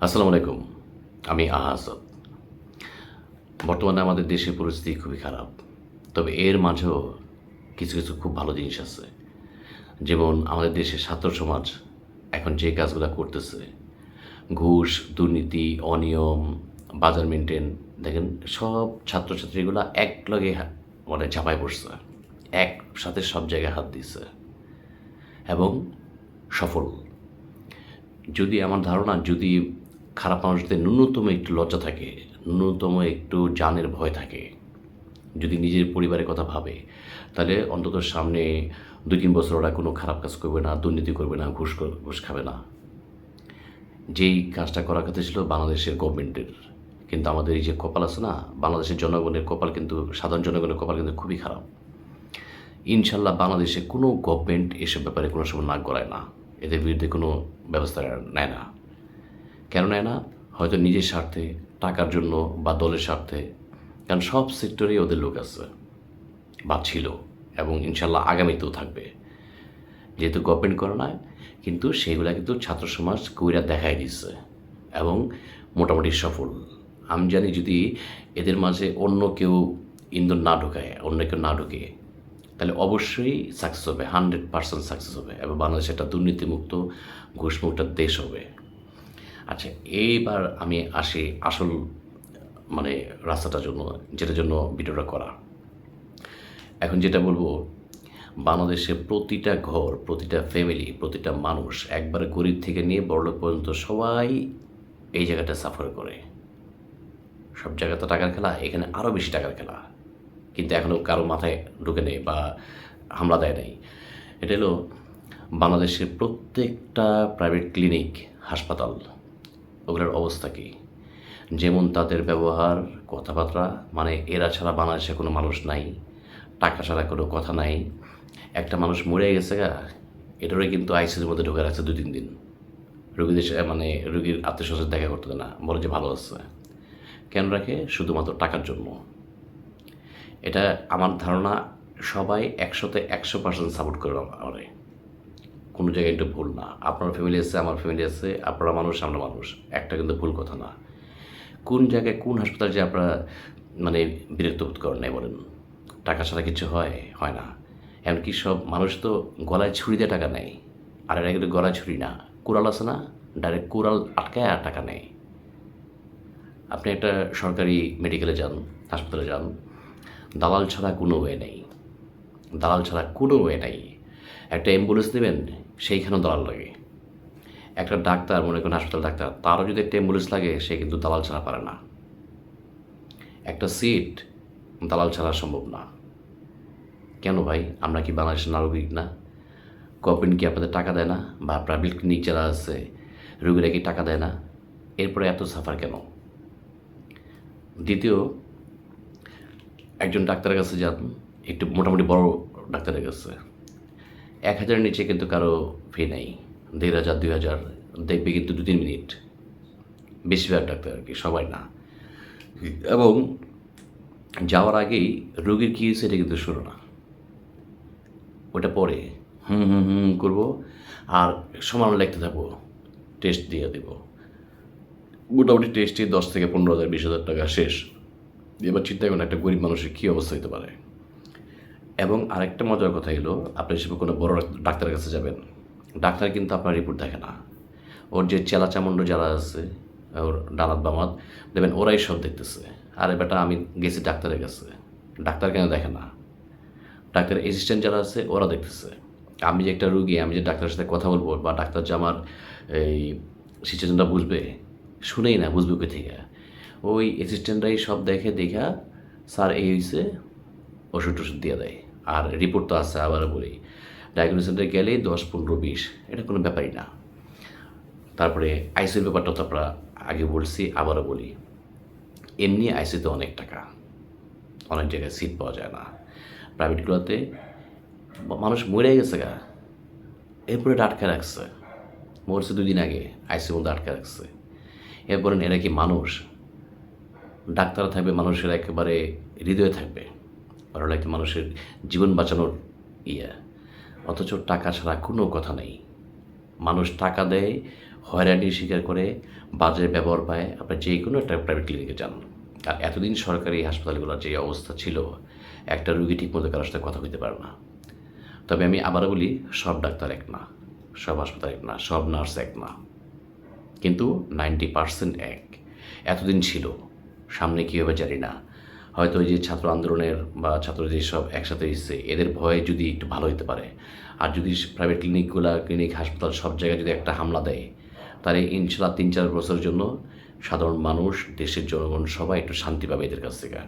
আসসালামু আলাইকুম। আমি আহাসাদ। বর্তমানে আমাদের দেশের পরিস্থিতি খুবই খারাপ। তবে এর মাঝেও কিছু কিছু খুব ভালো জিনিস আছে। যেমন আমাদের দেশের ছাত্র সমাজ এখন যে কাজগুলো করতেছে, ঘুষ, দুর্নীতি, অনিয়ম, বাজার মেনটেন, দেখেন সব ছাত্রছাত্রীগুলো এক লগে মানে ঝাঁপায় পড়ছে। একসাথে সব জায়গায় হাত দিচ্ছে এবং সফল। যদি আমার ধারণা, যদি খারাপ মানুষদের ন্যূনতম একটু লজ্জা থাকে, ন্যূনতম একটু জানের ভয় থাকে। যদি নিজের পরিবারের কথা ভাবে, তাহলে অন্তত সামনে দুই তিন বছর ওরা কোনো খারাপ কাজ করবে না, দুর্নীতি করবে না, ঘুষ ঘুষ খাবে না। যেই কাজটা করার কথা ছিল বাংলাদেশের গভর্নমেন্টের, কিন্তু আমাদের এই যে কপাল আছে না, বাংলাদেশের জনগণের কপাল কিন্তু, সাধারণ জনগণের কপাল কিন্তু খুবই খারাপ। ইনশাল্লাহ বাংলাদেশে কোনো গভর্নমেন্ট এসব ব্যাপারে কোনো সময় নাক গলায় না। এদের বিরুদ্ধে কোনো ব্যবস্থা নেয় না। কেন নেয় না হয়তো নিজের স্বার্থে, টাকার জন্য বা দলের স্বার্থে, কারণ সব সেক্টরেই ওদের লোক আছে বা ছিল এবং ইনশাল্লাহ আগামীতেও থাকবে। যেহেতু গভর্নমেন্ট করে না কিন্তু সেগুলা কিন্তু ছাত্র সমাজ কইরা দেখাই দিচ্ছে এবং মোটামুটি সফল। আমি জানি যদি এদের মাঝে অন্য কেউ ইন্ধন না ঢোকায়, অন্য কেউ না ঢুকে, তাহলে অবশ্যই সাকসেস হবে হান্ড্রেড পার্সেন্ট সাকসেস হবে এবং বাংলাদেশ একটা দুর্নীতিমুক্ত, ঘুষমুক্ত দেশ হবে। আচ্ছা এইবার আমি আসি আসল মানে রাস্তাটার জন্য, যেটার জন্য ভিডিওটা করা। এখন যেটা বলব, বাংলাদেশে প্রতিটা ঘর, প্রতিটা ফ্যামিলি প্রতিটা মানুষ একবারে গরিব থেকে নিয়ে বড়লোক পর্যন্ত সবাই এই জায়গাটা সাফার করে। সব জায়গাতে টাকার খেলা, এখানে আরও বেশি টাকার খেলা। কিন্তু এখনও কারও মাথায় ঢুকে নেই বা হামলা দেয় নাই। এটা হলো বাংলাদেশের প্রত্যেকটা প্রাইভেট ক্লিনিক হাসপাতাল। ওগুলোর অবস্থা কী? যেমন তাদের ব্যবহার, কথাবার্তা মানে এরা ছাড়া বাংলাদেশে কোনো মানুষ নাই, টাকা ছাড়া কোনো কথা নাই। একটা মানুষ মরে গেছে গা, এটারও কিন্তু আইসির মধ্যে ঢুকে রাখছে দু তিন দিন। রুগীদের মানে রুগীর আত্মীয় দেখা করতে না, বলে যে ভালো আছে কেন রাখে? শুধুমাত্র টাকার জন্য। এটা আমার ধারণা, সবাই একশোতে একশো পার্সেন্ট সাপোর্ট করে আমারে। কোনো জায়গায় একটু ভুল না। আপনার ফ্যামিলি আছে, আমার ফ্যামিলি আছে, আপনারা মানুষ, আমরা মানুষ। একটা কিন্তু ভুল কথা না। কোন জায়গায়, কোন হাসপাতালে যে আপনারা মানে বিরক্ত বোধ করেন নাই বলেন? টাকা ছাড়া কিছু হয়? হয় না। এমনকি সব মানুষ তো গলায় ছুরি দিয়ে টাকা নেয়। আর এরা কিন্তু গলায় ছুরি না। কোরাল আছে না? ডাইরেক্ট কোরাল আটকায় আর টাকা নেয়। আপনি একটা সরকারি মেডিকেলে যান, হাসপাতালে যান। দালাল ছাড়া কোনো ওয়ে নেই। দালাল ছাড়া কোনো ওয়ে নেই। একটা অ্যাম্বুলেন্স নেবেন, সেইখানেও দালাল লাগে। একটা ডাক্তার, মনে করেন হাসপাতাল ডাক্তার, তারও যদি একটা অ্যাম্বুলেন্স লাগে, সে কিন্তু দালাল ছাড়া পারে না। একটা সিট দালাল ছাড়া সম্ভব না। কেন ভাই? আমরা কি বাংলাদেশের নাগরিক না? গভর্নমেন্ট কি আপনাদের টাকা দেয় না? বা প্রাইভেট ক্লিনিক যারা আছে, রোগীরা কি টাকা দেয় না? এরপরে এত সাফার কেন? দ্বিতীয়, একজন ডাক্তারের কাছে যান, একটু মোটামুটি বড় ডাক্তারের কাছে। এক হাজারের নিচে কিন্তু কারও ফি নেই। দেড় হাজার, দুই হাজার, দেখবে কিন্তু দু তিন মিনিট। বেশিরভাগ ডাক্তার আর কি, সবাই না। এবং যাওয়ার আগেই রোগীর কী এটা কিন্তু শোনো না। ওটা পরে হুম হুম হুম করব আর সমান লিখতে থাকব। টেস্ট দিয়ে দেবো। মোটামুটি টেস্টে দশ থেকে পনেরো হাজার, বিশ হাজার টাকা শেষ। এবার চিন্তা করেন একটা গরিব মানুষের কী অবস্থা হতে পারে। এবং আরেকটা মজার কথা এলো আপনি হিসেবে কোনো বড় ডাক্তারের কাছে যাবেন। ডাক্তার কিন্তু আপনার রিপোর্ট দেখে না। ওর যে চেলা চামুন্ড যারা আছে, ওর ডানাত বামাত, দেখবেন ওরাই সব দেখতেছে। আরে বেটা, আমি গেছি ডাক্তারের কাছে। ডাক্তার কেন দেখে না? ডাক্তার অ্যাসিস্ট্যান্ট যারা আছে, ওরা দেখতেছে। আমি যে একটা রুগী, আমি যে ডাক্তারের সাথে কথা বলব বা ডাক্তার যে আমার এই সিচুয়েশনটা বুঝবে, শুনেই না, বুঝবে কোথা থেকে? ওই অ্যাসিস্ট্যান্টরাই সব দেখে, দেখা, স্যার এই হয়েছে ওষুধ টষুধ দিয়ে দেয়। আর রিপোর্ট তো আছে আবার বলি। ডায়াগনোস সেন্টারে গেলেই দশ, পনেরো, বিশ, এটা কোনো ব্যাপারই না। তারপরে আইসিউর ব্যাপারটা তো আমরা আগে বলছি, আবারও বলি। এমনি আইসিউতে অনেক টাকা। অনেক জায়গায় সিট পাওয়া যায় না। প্রাইভেটগুলোতে মানুষ মরে গেছে গা। এরপরে আটকে রাখছে। মরছে দুদিন আগে আইসিউর মধ্যে আটকে রাখছে। এরপরে এরা কি মানুষ? ডাক্তার থাকবে, মানুষের একেবারে হৃদয়ে থাকবে। ওরা একটা মানুষের জীবন বাঁচানোর ইয়ে। অথচ টাকা ছাড়া কোনো কথা নেই। মানুষ টাকা দেয় হয়রানির স্বীকার করে, বাজে ব্যবহার পায় আপনার যে কোনো একটা প্রাইভেট ক্লিনিকে যান। আর এতদিন সরকারি হাসপাতালগুলোর যে অবস্থা ছিল, একটা রুগী ঠিকমতো কারোর সাথে কথা বলতে পারে না। তবে আমি আবারও বলি, সব ডাক্তার এক না, সব হাসপাতাল এক না, সব নার্স এক না। কিন্তু নাইনটি পার্সেন্ট এক। এতদিন ছিল, সামনে কী হবে জানি না। হয়তো ওই যে ছাত্র আন্দোলনের বা ছাত্র যেসব একসাথে এসছে, এদের ভয়ে যদি একটু ভালো হতে পারে। আর যদি প্রাইভেট ক্লিনিকগুলো ক্লিনিক হাসপাতাল সব জায়গায় যদি একটা হামলা দেয়, তাহলে ইনশাল্লাহ তিন চার বছরের জন্য সাধারণ মানুষ, দেশের জনগণ সবাই একটু শান্তি পাবে এদের কাছ থেকে।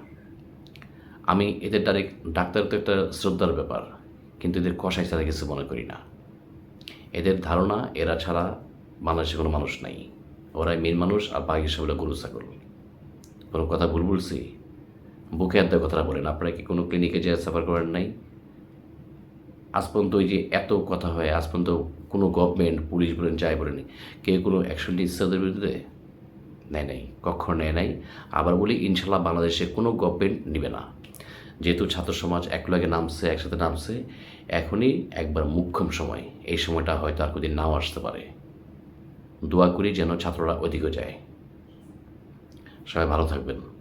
আমি এদের ডাইরেক্ট ডাক্তার তো একটা শ্রদ্ধার ব্যাপার, কিন্তু এদের কষাই ছাড়া কিছু মনে করি না। এদের ধারণা, এরা ছাড়া বাংলাদেশে কোনো মানুষ নাই। ওরাই মেন মানুষ আর বাকি সবগুলো গরু, ছাগল। কোনো কথা ভুল বলছি? বুকে আদ্যা কথাটা বলেন, আপনারা কি কোনো ক্লিনিকে যে সাফার করেন নাই? আজ পর্যন্ত ওই যে এত কথা হয়, আজ পর্যন্ত কোনো গভর্নমেন্ট পুলিশ বলেন, যাই বলেনি, কেউ কোনো অ্যাকশন নিচ্ছে বিরুদ্ধে? নেয় নাই কখনো নেয় নাই। আবার বলি, ইনশাল্লাহ বাংলাদেশে কোনো গভর্নমেন্ট নেবে না। যেহেতু ছাত্র সমাজ এক লগে নামছে, একসাথে নামছে, এখনই একবার মুখ্যম সময়। এই সময়টা হয়তো আর কোদিন নাও আসতে পারে। দোয়া করি যেন ছাত্ররা ওদিকে যায়। সবাই ভালো থাকবেন।